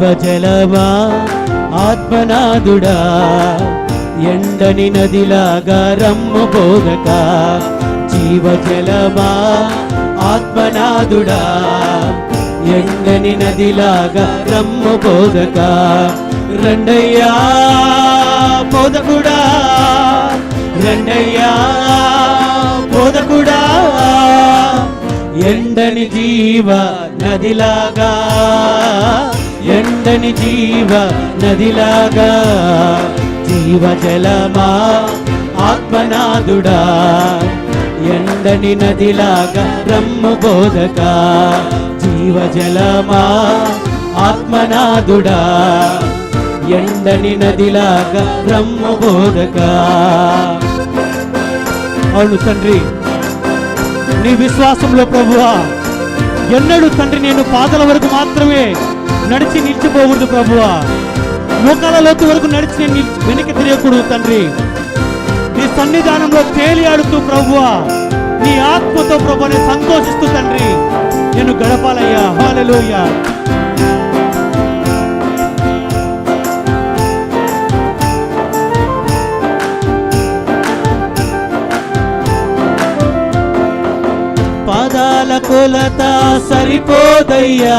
జీవజలమా ఆత్మనాథుడా ఎండని నదిలాగా రమ్ము బోధక. జీవజలమా ఆత్మనాథుడా ఎండని నదిలాగా రమ్ము పోగక రెండయ్యా బోధకుడా రెండయ్యా బోధకుడా ఎండని జీవ నదిలాగా. ఎండని జీవ నదిలాగా జీవ జలమా ఆత్మనాథుడా. ఎండని నదిలాగా బ్రహ్మ బోధక జీవ జలమా ఆత్మనాథుడా. ఎండని నదిలాగా బ్రహ్మ బోధక. అవును తండ్రి నీ విశ్వాసంలో ప్రభువా ఎన్నడూ తండ్రి నేను పాదల వరకు మాత్రమే నడిచి నిలిచిపోకూడదు ప్రభువా. మోకాల లోతు వరకు నడిచి నేను వెనక్కి తిరగకూడదు తండ్రి. నీ సన్నిధానంలో తేలియాడుతూ ప్రభువా. నీ ఆత్మతో ప్రభుని సంతోషిస్తూ తండ్రి. నేను గడపాలయ్యా. హాలలోయ పాదాల కొలత సరిపోదయ్యా.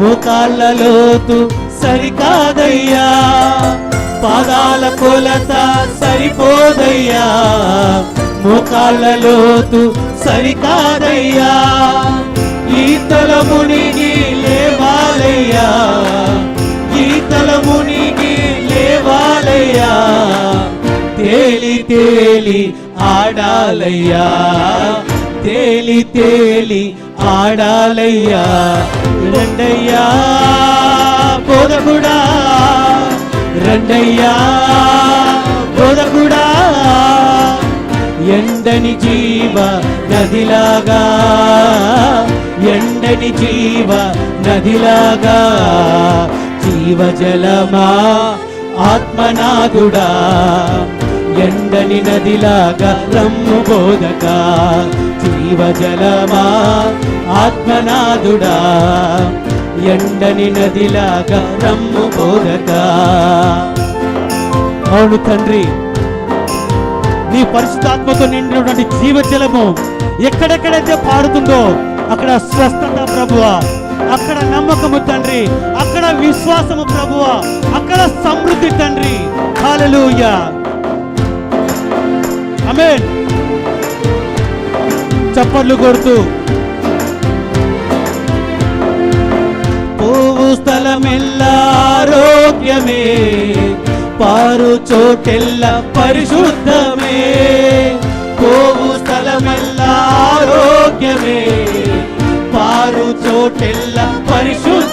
మోకాళ్ళ లోతు సరికాదయ్యా. పాదాల కొలత సరిపోదయ్యా. మోకాళ్ళ లోతు సరికాదయ్యా. ఈతల మునిగి లేవాలయ్యా. ఈతల మునిగి లేవాలయ్యా. తేలి తేలి ఆడాలయ్యా. తేలి తేలి ఆడాలయ్యా. రెండయ్యా బోధకుడా రెండయ్యా బోధకుడా. ఎండని జీవ నదిలాగా ఎండని జీవ నదిలాగా జీవజలమా ఆత్మనాథుడా. ఎండని నదిలాగా రమ్ము బోధక జీవ జలమా ఆత్మనాథుడా. ఎండని నదిలాగా రమ్ము బోధక. అవును తండ్రి నీ పరిశుద్ధాత్మతో నిండినటువంటి జీవజలము ఎక్కడెక్కడైతే పాడుతుందో అక్కడ స్వస్థత ప్రభువా. అక్కడ నమ్మకము తండ్రి అక్కడ విశ్వాసము ప్రభువా. అక్కడ సమృద్ధి తండ్రి. హల్లెలూయా. ఆమె చప్పట్లు కొడుతూ. పోవు స్థలమెల్లారోగ్యమే పారు చోటెల్ల పరిశుద్ధమే. పోవు స్థలమెల్లారోగ్యమే పారు చోటెల్ల పరిశుద్ధ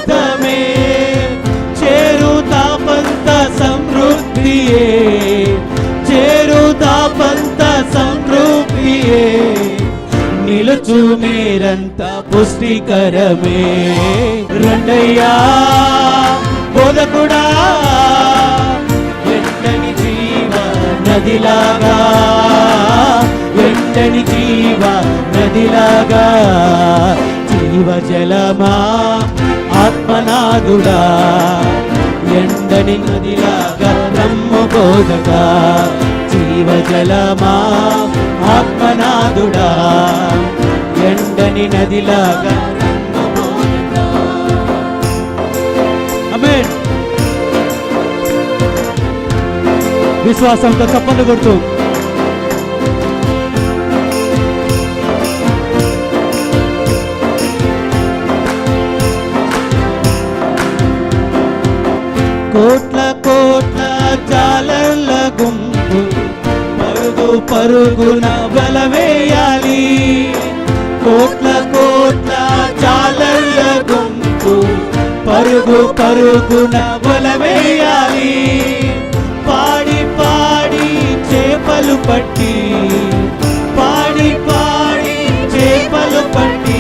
రోజు మీరంత పుష్టికరమే. రెండయ్యా బోధకుడా ఎంతని జీవ నదిలాగా ఎంతని జీవ నదిలాగా జీవ జలమా ఆత్మనాథుడా ఎండని నదిలాగా రమ్ము బోధక జీవ జలమా ఆత్మనాథుడా. ఎండని నదిలాగా. విశ్వాసంతో చప్పట్లు కొడుతూ. కోట్ల కోట్ల జాలర్ల గుంపు పరుగు పరుగున బలవేయాలి కోట్ల పరుగు పరుగున వలవేయాలి పాడి పాడి చేపలు పట్టి. పాడి పాడి చేపలు పట్టి.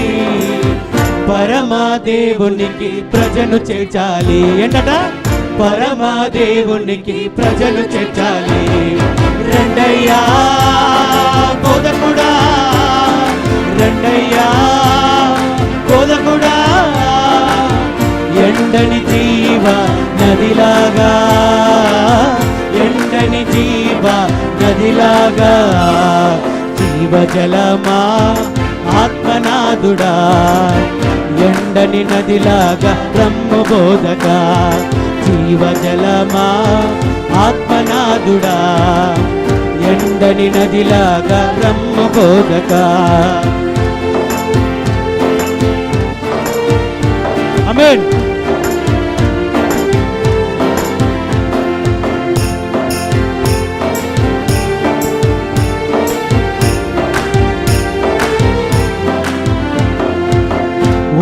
పరమాదేవునికి ప్రజను చేర్చాలి ఏంటట? పరమాదేవునికి ప్రజలు చేర్చాలి. రెండయ్యా కోదకుడా రెండయ్యా కోదకుడా ఎండని జీవ నదిలాగా ఎండని జీవ నదిలాగా. జీవజలమా ఆత్మనాథుడా ఎండని నదిలాగా బ్రహ్మ బోధక జీవజలమా ఆత్మనాథుడా ఎండని నదిలాగా బ్రహ్మ బోధక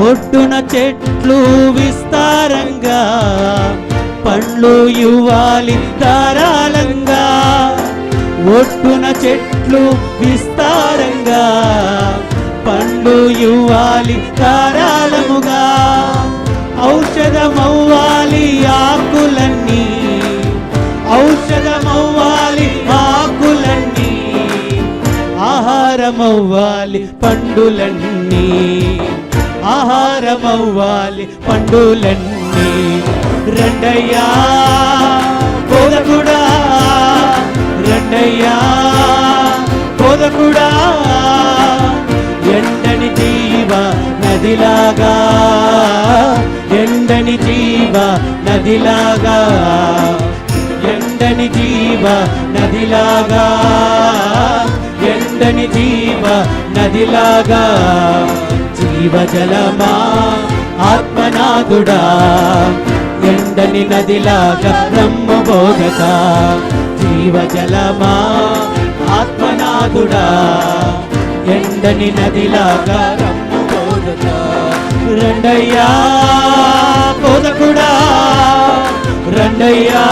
ఒడ్డున చెట్లు విస్తారంగా పండ్లు ఇవ్వాలి ధారాళంగా. ఒడ్డున చెట్లు విస్తారంగా పండ్లు ఇవ్వాలి ధారాళముగా. ఔషధమవ్వాలి ఆకులన్నీ ఔషధమవ్వాలి ఆకులన్నీ. ఆహారమవ్వాలి పండులన్నీ. ఆహారమవ్వాలి పండులన్నీ. రెండయ్యా బోధకుడా రెండయ్యా బోధకుడా. ఎండని జీవ నదిలాగా ఎండని జీవ నదిలాగా ఎండని జీవ నదిలాగా ఎండని జీవ నదిలాగా. జీవజలమా ఆత్మనాథుడా? ఎండని నదిలాగా బ్రహ్మబోధక జీవజలమా ఆత్మనాథుడా? ఎండని నదిలాగా బ్రహ్మబోధక రెండయ్యా బోధకుడా. రెండయ్యా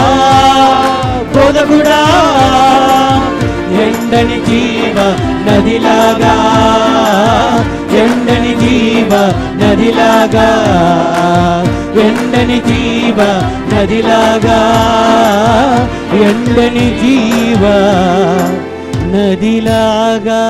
బోధకుడా. ఎండని జీవ నదిలాగా ఎండని జీవ నదిలాగా ఎండని జీవ నదిలాగా ఎండని జీవ నదిలాగా.